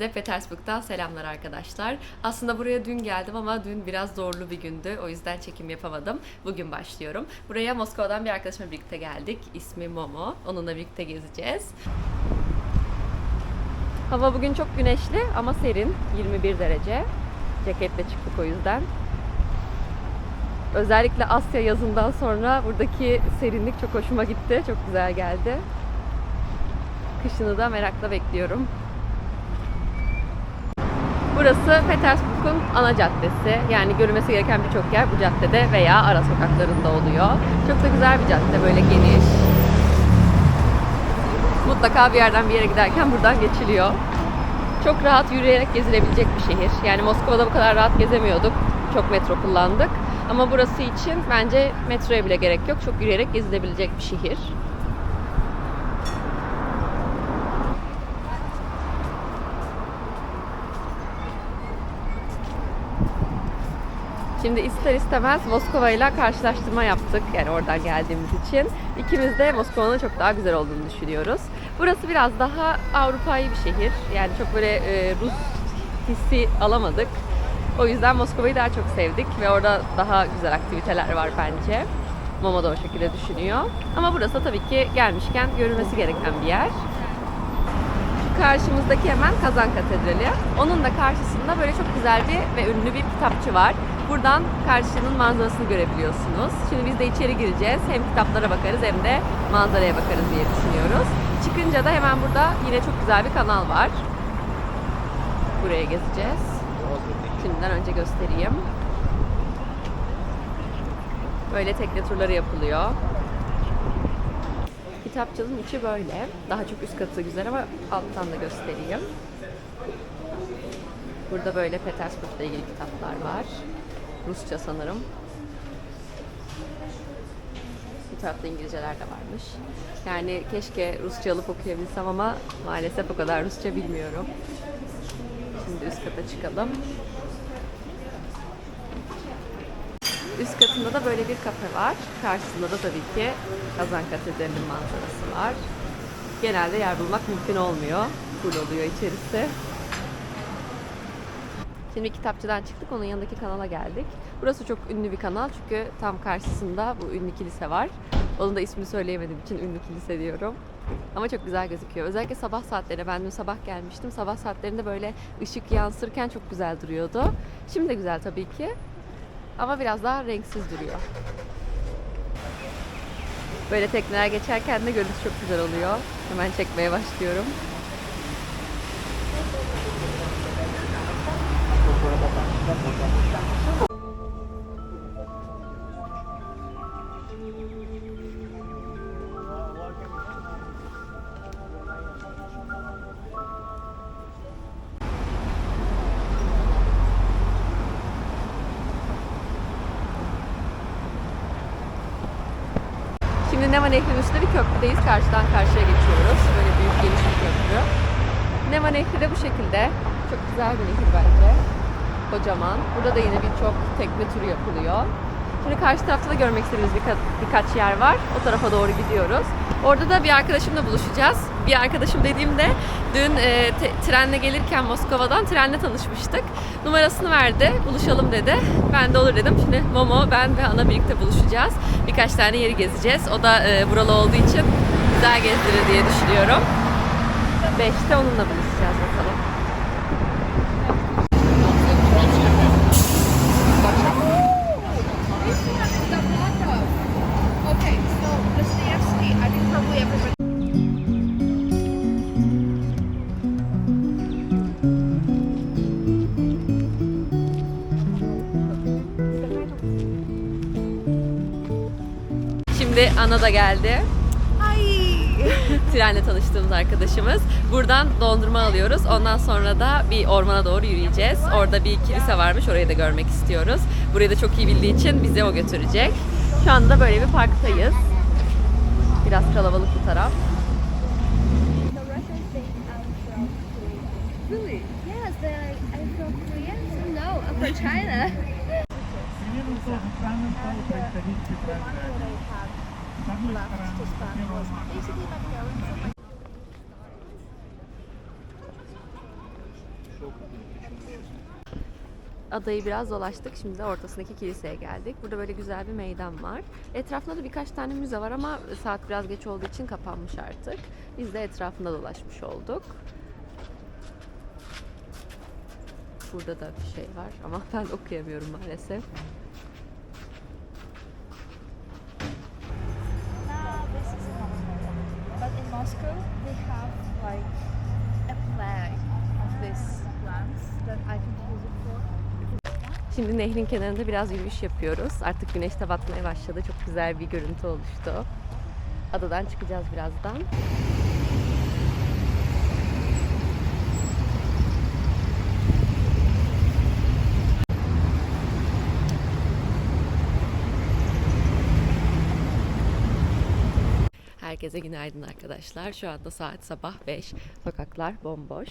Herkese Petersburg'dan selamlar arkadaşlar. Aslında buraya dün geldim ama dün biraz zorlu bir gündü. O yüzden çekim yapamadım. Bugün başlıyorum. Buraya Moskova'dan bir arkadaşımla birlikte geldik. İsmi Momo. Onunla birlikte gezeceğiz. Hava bugün çok güneşli ama serin. 21 derece. Ceketle çıktık o yüzden. Özellikle Asya yazından sonra buradaki serinlik çok hoşuma gitti. Çok güzel geldi. Kışını da merakla bekliyorum. Burası Petersburg'un ana caddesi. Yani görülmesi gereken birçok yer bu caddede veya ara sokaklarında oluyor. Çok da güzel bir cadde, böyle geniş. Mutlaka bir yerden bir yere giderken buradan geçiliyor. Çok rahat yürüyerek gezilebilecek bir şehir. Yani Moskova'da bu kadar rahat gezemiyorduk. Çok metro kullandık. Ama burası için bence metroya bile gerek yok. Çok yürüyerek gezilebilecek bir şehir. Şimdi ister istemez Moskova ile karşılaştırma yaptık. Yani oradan geldiğimiz için. İkimiz de Moskova'nın çok daha güzel olduğunu düşünüyoruz. Burası biraz daha Avrupa'yı bir şehir. Yani çok böyle e, Rus hissi alamadık. O yüzden Moskova'yı daha çok sevdik ve orada daha güzel aktiviteler var bence. Momo da o şekilde düşünüyor. Ama burası tabii ki gelmişken görülmesi gereken bir yer. Karşımızdaki hemen Kazan Katedrali. Onun da karşısında böyle çok güzel bir ve ünlü bir kitapçı var. Buradan karşının manzarasını görebiliyorsunuz. Şimdi biz de içeri gireceğiz. Hem kitaplara bakarız hem de manzaraya bakarız diye düşünüyoruz. Çıkınca da hemen burada yine çok güzel bir kanal var. Buraya gezeceğiz. Şimdiden önce göstereyim. Böyle tekne turları yapılıyor. Kitapçının içi böyle. Daha çok üst katı güzel ama alttan da göstereyim. Burada böyle Petersburg'la ilgili kitaplar var. Rusça sanırım. Bu tarafta İngilizceler de varmış. Yani keşke Rusça alıp okuyabilsem ama maalesef o kadar Rusça bilmiyorum. Şimdi üst kata çıkalım. Üst katında da böyle bir kafe var. Karşısında da tabii ki Kazan Katedrali'nin manzarası var. Genelde yer bulmak mümkün olmuyor. Full oluyor içerisi. Şimdi kitapçıdan çıktık. Onun yanındaki kanala geldik. Burası çok ünlü bir kanal çünkü tam karşısında bu ünlü kilise var. Onun da ismini söyleyemediğim için ünlü kilise diyorum. Ama çok güzel gözüküyor. Özellikle sabah saatlerinde. Ben dün sabah gelmiştim. Sabah saatlerinde böyle ışık yansırken çok güzel duruyordu. Şimdi de güzel tabii ki. Ama biraz daha renksiz duruyor. Böyle tekneler geçerken de görüntü çok güzel oluyor. Hemen çekmeye başlıyorum. Şimdi Neva Nehri'nin üstünde bir köprüdeyiz. Karşıdan karşıya geçiyoruz. Böyle büyük geniş bir köprü. Neva Nehri de bu şekilde. Çok güzel bir nehir bence. Kocaman. Burada da yine birçok tekne turu yapılıyor. Şimdi karşı tarafta da görmek istediğimiz birka- birkaç yer var. O tarafa doğru gidiyoruz. Orada da bir arkadaşımla buluşacağız. Bir arkadaşım dediğimde dün e, trenle gelirken Moskova'dan trenle tanışmıştık. Numarasını verdi. Buluşalım dedi. Ben de olur dedim. Şimdi Momo, ben ve Ana birlikte buluşacağız. Birkaç tane yeri gezeceğiz. O da e, buralı olduğu için güzel gezdirir diye düşünüyorum. 5'te onunla buluşacağız Şimdi Ana da geldi. Ay. Trenle tanıştığımız arkadaşımız. Buradan dondurma alıyoruz. Ondan sonra da bir ormana doğru yürüyeceğiz. Orada bir kilise varmış. Orayı da görmek istiyoruz. Burayı da çok iyi bildiği için bizi o götürecek. Şu anda böyle bir parktayız. Biraz kalabalık bu taraf. The Russians think I'm from Korea. Really? Yes, they're like, I'm from Korea. So no, I'm from China adayı biraz dolaştık. Şimdi de ortasındaki kiliseye geldik. Burada böyle güzel bir meydan var. Etrafında da birkaç tane müze var ama saat biraz geç olduğu için kapanmış artık. Biz de etrafında dolaşmış olduk. Burada da bir şey var ama ben okuyamıyorum maalesef. Şimdi nehrin kenarında biraz yürüyüş yapıyoruz. Artık güneş de batmaya başladı. Çok güzel bir görüntü oluştu. Adadan çıkacağız birazdan. Herkese günaydın arkadaşlar. Şu anda saat sabah 5. Sokaklar bomboş.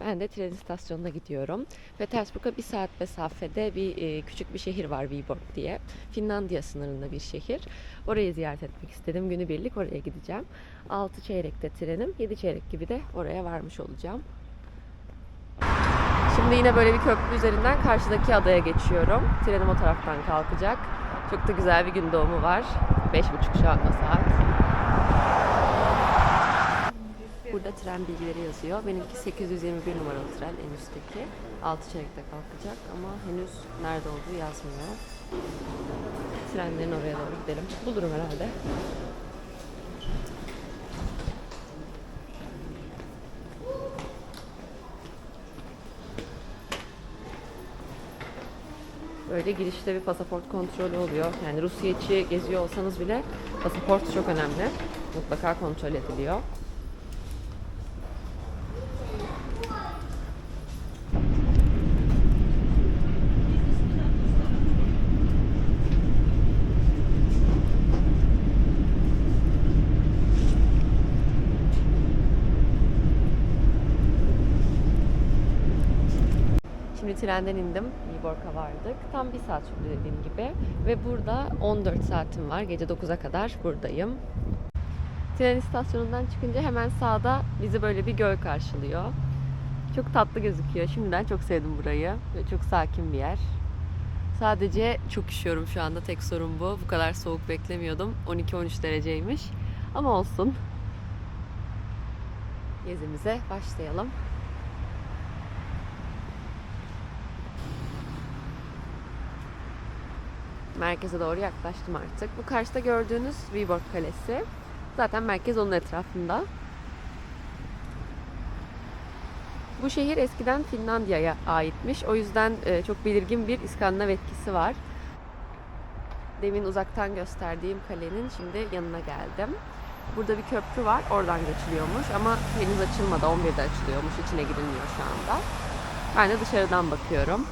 Ben de tren istasyonuna gidiyorum. Petersburg'a bir saat mesafede bir e, küçük bir şehir var Viborg diye. Finlandiya sınırında bir şehir. Orayı ziyaret etmek istedim. Günübirlik oraya gideceğim. 6 çeyrekte trenim. 7 çeyrek gibi de oraya varmış olacağım. Şimdi yine böyle bir köprü üzerinden karşıdaki adaya geçiyorum. Trenim o taraftan kalkacak. Çok da güzel bir gün doğumu var. 5.30 şu anda saat. Burada tren bilgileri yazıyor. Benimki 821 numaralı tren en üstteki. 6 çeyrekte kalkacak ama henüz nerede olduğu yazmıyor. Trenlerin oraya doğru gidelim. Bulurum herhalde. Böyle girişte bir pasaport kontrolü oluyor. Yani Rusya içi geziyor olsanız bile pasaport çok önemli. Mutlaka kontrol ediliyor. Şimdi trenden indim. Viborg'a vardık. Tam bir saat sürdü dediğim gibi. Ve burada 14 saatim var. Gece 9'a kadar buradayım. Tren istasyonundan çıkınca hemen sağda bizi böyle bir göl karşılıyor. Çok tatlı gözüküyor. Şimdiden çok sevdim burayı. Ve çok sakin bir yer. Sadece çok üşüyorum şu anda. Tek sorun bu. Bu kadar soğuk beklemiyordum. 12-13 dereceymiş. Ama olsun. Gezimize başlayalım. Merkeze doğru yaklaştım artık. Bu karşıda gördüğünüz Viborg Kalesi. Zaten merkez onun etrafında. Bu şehir eskiden Finlandiya'ya aitmiş. O yüzden e, çok belirgin bir İskandinav etkisi var. Demin uzaktan gösterdiğim kalenin şimdi yanına geldim. Burada bir köprü var. Oradan geçiliyormuş ama henüz açılmadı. 11'de açılıyormuş. İçine girilmiyor şu anda. Ben de dışarıdan bakıyorum.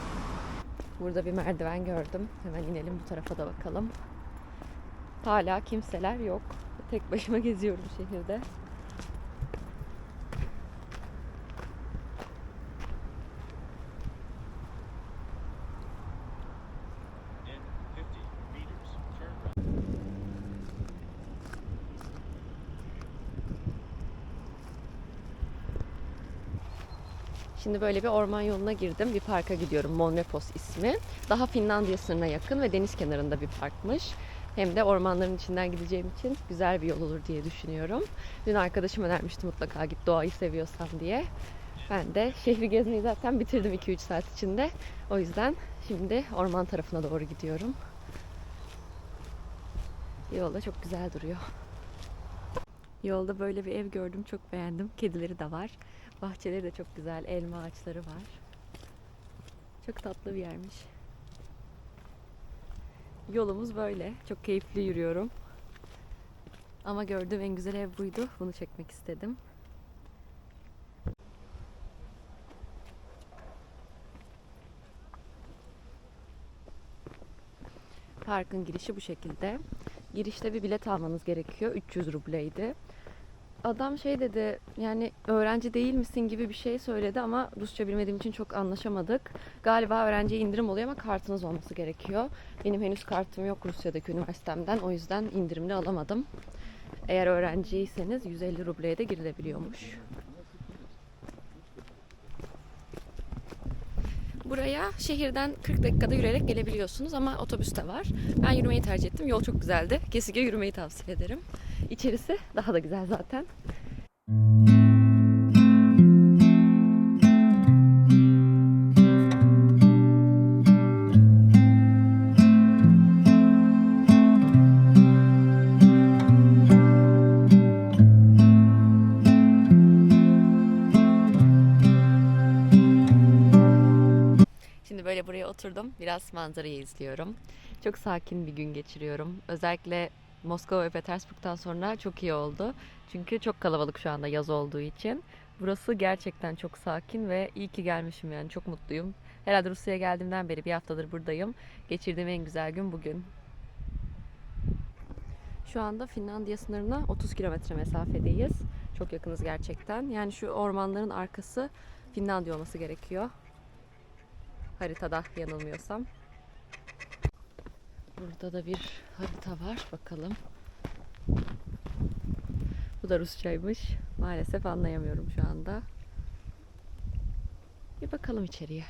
Burada bir merdiven gördüm. Hemen inelim bu tarafa da bakalım. Hala kimseler yok. Tek başıma geziyorum şehirde. Şimdi böyle bir orman yoluna girdim. Bir parka gidiyorum. Monmepos ismi. Daha Finlandiya sınırına yakın ve deniz kenarında bir parkmış. Hem de ormanların içinden gideceğim için güzel bir yol olur diye düşünüyorum. Dün arkadaşım önermişti mutlaka git doğayı seviyorsan diye. Ben de şehri gezmeyi zaten bitirdim 2-3 saat içinde. O yüzden şimdi orman tarafına doğru gidiyorum. Yolda çok güzel duruyor. Yolda böyle bir ev gördüm. Çok beğendim. Kedileri de var. Bahçeleri de çok güzel. Elma ağaçları var. Çok tatlı bir yermiş. Yolumuz böyle. Çok keyifli yürüyorum. Ama gördüğüm en güzel ev buydu. Bunu çekmek istedim. Parkın girişi bu şekilde. Girişte bir bilet almanız gerekiyor. 300 rubleydi. Adam şey dedi yani öğrenci değil misin gibi bir şey söyledi ama Rusça bilmediğim için çok anlaşamadık. Galiba öğrenciye indirim oluyor ama kartınız olması gerekiyor. Benim henüz kartım yok Rusya'daki üniversitemden o yüzden indirimli alamadım. Eğer öğrenciyseniz 150 rubleye de girilebiliyormuş. buraya şehirden 40 dakikada yürüyerek gelebiliyorsunuz ama otobüs de var. Ben yürümeyi tercih ettim. Yol çok güzeldi. Kesinlikle yürümeyi tavsiye ederim. İçerisi daha da güzel zaten. Şimdi böyle buraya oturdum. Biraz manzarayı izliyorum. Çok sakin bir gün geçiriyorum. Özellikle Moskova ve Petersburg'dan sonra çok iyi oldu. Çünkü çok kalabalık şu anda yaz olduğu için. Burası gerçekten çok sakin ve iyi ki gelmişim yani çok mutluyum. Herhalde Rusya'ya geldiğimden beri bir haftadır buradayım. Geçirdiğim en güzel gün bugün. Şu anda Finlandiya sınırına 30 kilometre mesafedeyiz. Çok yakınız gerçekten. Yani şu ormanların arkası Finlandiya olması gerekiyor haritada yanılmıyorsam. Burada da bir harita var. Bakalım. Bu da Rusçaymış. Maalesef anlayamıyorum şu anda. Bir bakalım içeriye.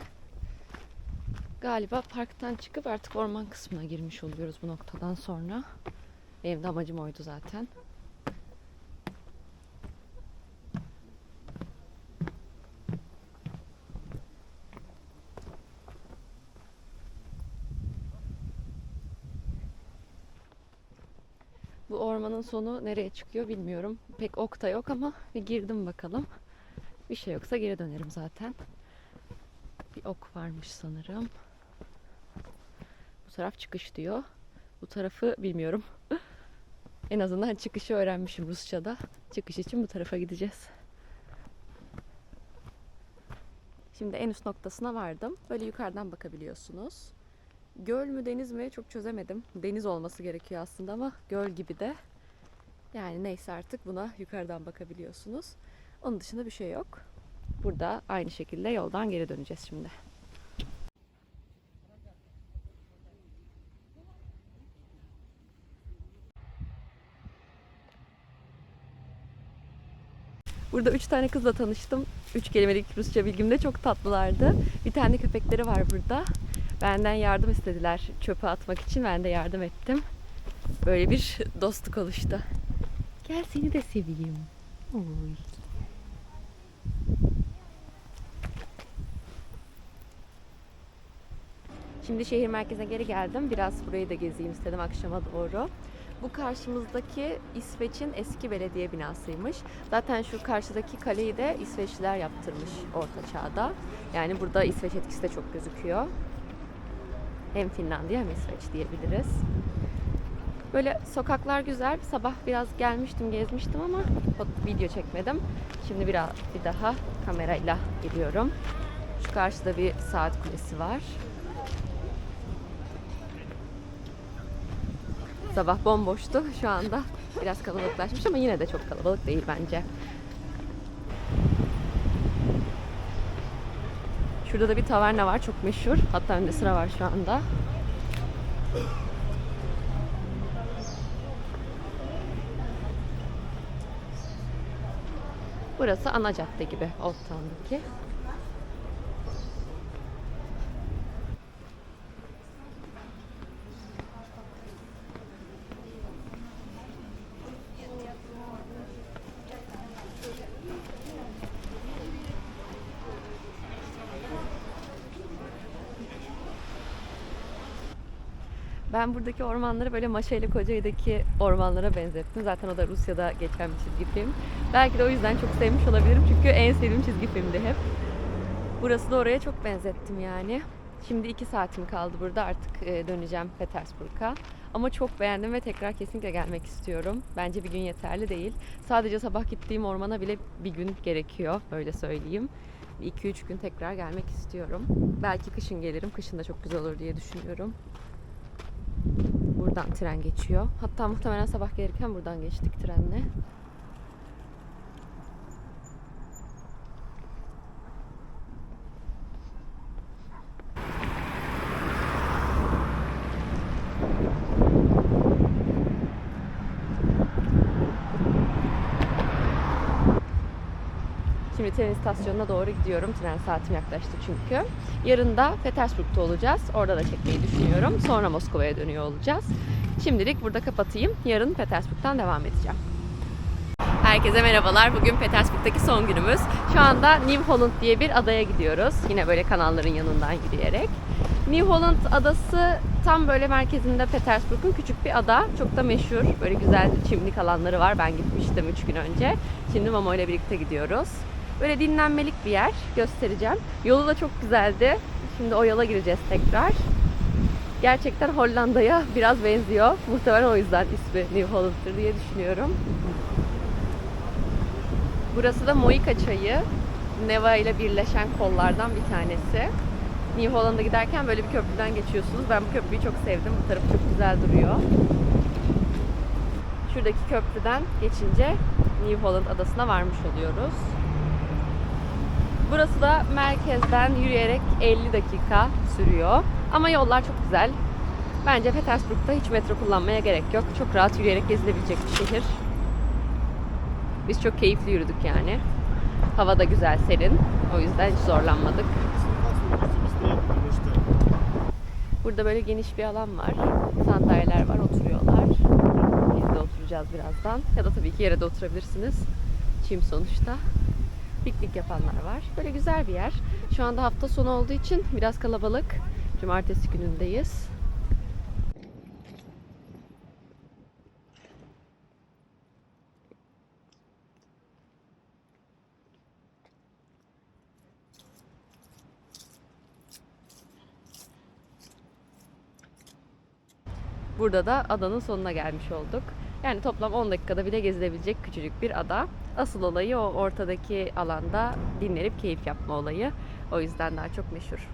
Galiba parktan çıkıp artık orman kısmına girmiş oluyoruz bu noktadan sonra. Benim de amacım oydu zaten. Bu ormanın sonu nereye çıkıyor bilmiyorum. Pek ok da yok ama bir girdim bakalım. Bir şey yoksa geri dönerim zaten. Bir ok varmış sanırım. Bu taraf çıkış diyor. Bu tarafı bilmiyorum. en azından çıkışı öğrenmişim Rusça'da. Çıkış için bu tarafa gideceğiz. Şimdi en üst noktasına vardım. Böyle yukarıdan bakabiliyorsunuz. Göl mü deniz mi çok çözemedim. Deniz olması gerekiyor aslında ama göl gibi de. Yani neyse artık buna yukarıdan bakabiliyorsunuz. Onun dışında bir şey yok. Burada aynı şekilde yoldan geri döneceğiz şimdi. Burada üç tane kızla tanıştım. Üç kelimelik Rusça bilgimde çok tatlılardı. Bir tane köpekleri var burada. Benden yardım istediler çöpe atmak için. Ben de yardım ettim. Böyle bir dostluk oluştu. Gel seni de seveyim. Oy. Şimdi şehir merkezine geri geldim. Biraz burayı da gezeyim istedim akşama doğru. Bu karşımızdaki İsveç'in eski belediye binasıymış. Zaten şu karşıdaki kaleyi de İsveçliler yaptırmış Orta Çağ'da. Yani burada İsveç etkisi de çok gözüküyor. Hem Finlandiya hem İsveç diyebiliriz. Böyle sokaklar güzel. Sabah biraz gelmiştim, gezmiştim ama video çekmedim. Şimdi biraz bir daha kamerayla geliyorum. Şu karşıda bir saat kulesi var. Sabah bomboştu. Şu anda biraz kalabalıklaşmış ama yine de çok kalabalık değil bence. Şurada da bir taverna var çok meşhur. Hatta önde sıra var şu anda. Burası ana cadde gibi Old Town'daki. Ben buradaki ormanları böyle Maşa ile ormanlara benzettim. Zaten o da Rusya'da geçen bir çizgi film. Belki de o yüzden çok sevmiş olabilirim. Çünkü en sevdiğim çizgi filmdi hep. Burası da oraya çok benzettim yani. Şimdi iki saatim kaldı burada. Artık e, döneceğim Petersburg'a. Ama çok beğendim ve tekrar kesinlikle gelmek istiyorum. Bence bir gün yeterli değil. Sadece sabah gittiğim ormana bile bir gün gerekiyor. Öyle söyleyeyim. 2-3 gün tekrar gelmek istiyorum. Belki kışın gelirim. Kışın da çok güzel olur diye düşünüyorum. Buradan tren geçiyor. Hatta muhtemelen sabah gelirken buradan geçtik trenle. Tren istasyonuna doğru gidiyorum. Tren saatim yaklaştı çünkü. Yarın da Petersburg'da olacağız. Orada da çekmeyi düşünüyorum. Sonra Moskova'ya dönüyor olacağız. Şimdilik burada kapatayım. Yarın Petersburg'dan devam edeceğim. Herkese merhabalar. Bugün Petersburg'daki son günümüz. Şu anda New Holland diye bir adaya gidiyoruz. Yine böyle kanalların yanından yürüyerek. New Holland adası tam böyle merkezinde Petersburg'un küçük bir ada. Çok da meşhur. Böyle güzel çimlik alanları var. Ben gitmiştim 3 gün önce. Şimdi Mamo ile birlikte gidiyoruz. Böyle dinlenmelik bir yer. Göstereceğim. Yolu da çok güzeldi. Şimdi o yola gireceğiz tekrar. Gerçekten Hollanda'ya biraz benziyor. Muhtemelen o yüzden ismi New Holland'dır diye düşünüyorum. Burası da Moika çayı. Neva ile birleşen kollardan bir tanesi. New Holland'a giderken böyle bir köprüden geçiyorsunuz. Ben bu köprüyü çok sevdim. Bu tarafı çok güzel duruyor. Şuradaki köprüden geçince New Holland adasına varmış oluyoruz. Burası da merkezden yürüyerek 50 dakika sürüyor. Ama yollar çok güzel. Bence Petersburg'da hiç metro kullanmaya gerek yok. Çok rahat yürüyerek gezilebilecek bir şehir. Biz çok keyifli yürüdük yani. Hava da güzel, serin. O yüzden hiç zorlanmadık. Burada böyle geniş bir alan var. Sandalyeler var, oturuyorlar. Biz de oturacağız birazdan. Ya da tabii ki yere de oturabilirsiniz. Çim sonuçta. Piknik yapanlar var. Böyle güzel bir yer. Şu anda hafta sonu olduğu için biraz kalabalık. Cumartesi günündeyiz. Burada da adanın sonuna gelmiş olduk. Yani toplam 10 dakikada bile gezilebilecek küçücük bir ada. Asıl olayı o ortadaki alanda dinlenip keyif yapma olayı. O yüzden daha çok meşhur.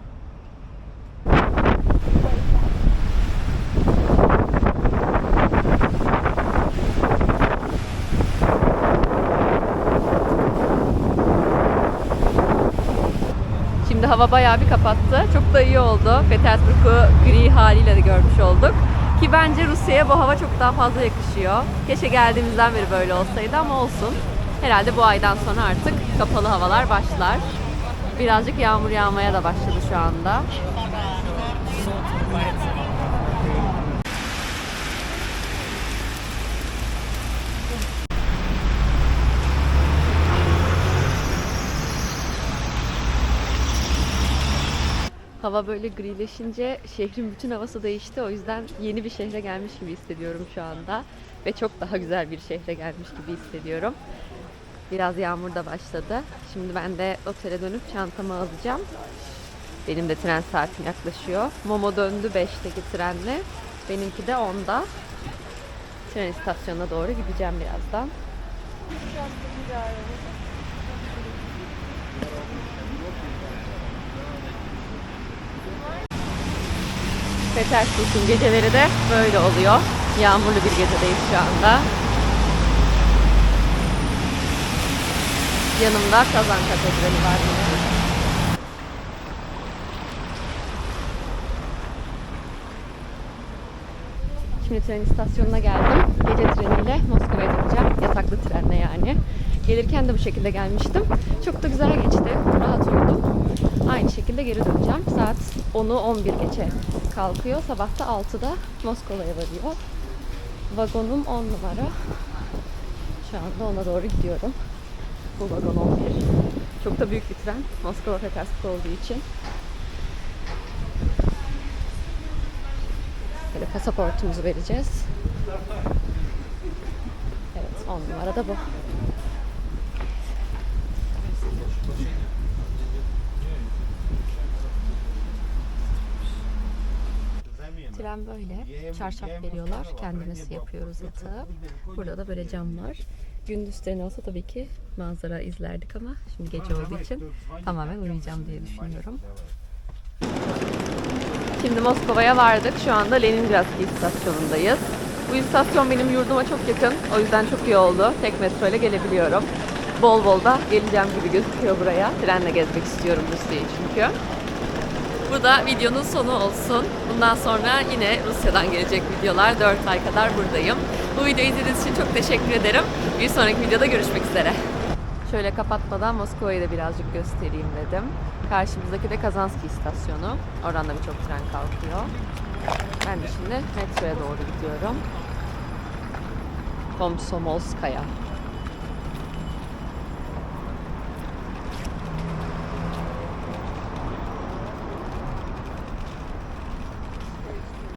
Şimdi hava bayağı bir kapattı. Çok da iyi oldu. Petersburg'u gri haliyle de görmüş olduk. Ki bence Rusya'ya bu hava çok daha fazla yakışıyor. Keşke geldiğimizden beri böyle olsaydı ama olsun. Herhalde bu aydan sonra artık kapalı havalar başlar. Birazcık yağmur yağmaya da başladı şu anda. Hava böyle grileşince şehrin bütün havası değişti. O yüzden yeni bir şehre gelmiş gibi hissediyorum şu anda. Ve çok daha güzel bir şehre gelmiş gibi hissediyorum. Biraz yağmur da başladı. Şimdi ben de otele dönüp çantamı alacağım. Benim de tren saatim yaklaşıyor. Momo döndü 5'teki trenle. Benimki de 10'da. Tren istasyonuna doğru gideceğim birazdan. Petersburg'un geceleri de böyle oluyor. Yağmurlu bir gecedeyiz şu anda. Yanımda Kazan Katedrali var. Şimdi tren istasyonuna geldim. Gece treniyle Moskova'ya döneceğim. Yataklı trenle yani. Gelirken de bu şekilde gelmiştim. Çok da güzel geçti. Rahat. Aynı şekilde geri döneceğim. Saat 10'u 11 geçe kalkıyor. Sabah da 6'da Moskova'ya varıyor. Vagonum 10 numara. Şu anda ona doğru gidiyorum. Bu vagon 11. Çok da büyük bir tren. Moskova Petersburg olduğu için. Böyle pasaportumuzu vereceğiz. Evet 10 numara da bu. Tren böyle. Çarşaf veriyorlar. Kendimiz yapıyoruz yatağı. Burada da böyle cam var. Gündüz treni olsa tabii ki manzara izlerdik ama şimdi gece olduğu için tamamen uyuyacağım diye düşünüyorum. Şimdi Moskova'ya vardık. Şu anda Leningradski istasyonundayız. Bu istasyon benim yurduma çok yakın. O yüzden çok iyi oldu. Tek metro ile gelebiliyorum. Bol bol da geleceğim gibi gözüküyor buraya. Trenle gezmek istiyorum Rusya'yı çünkü. Bu da videonun sonu olsun. Bundan sonra yine Rusya'dan gelecek videolar. 4 ay kadar buradayım. Bu videoyu izlediğiniz için çok teşekkür ederim. Bir sonraki videoda görüşmek üzere. Şöyle kapatmadan Moskova'yı da birazcık göstereyim dedim. Karşımızdaki de Kazanski istasyonu. Oradan da birçok tren kalkıyor. Ben de şimdi metroya doğru gidiyorum. Komsomolskaya.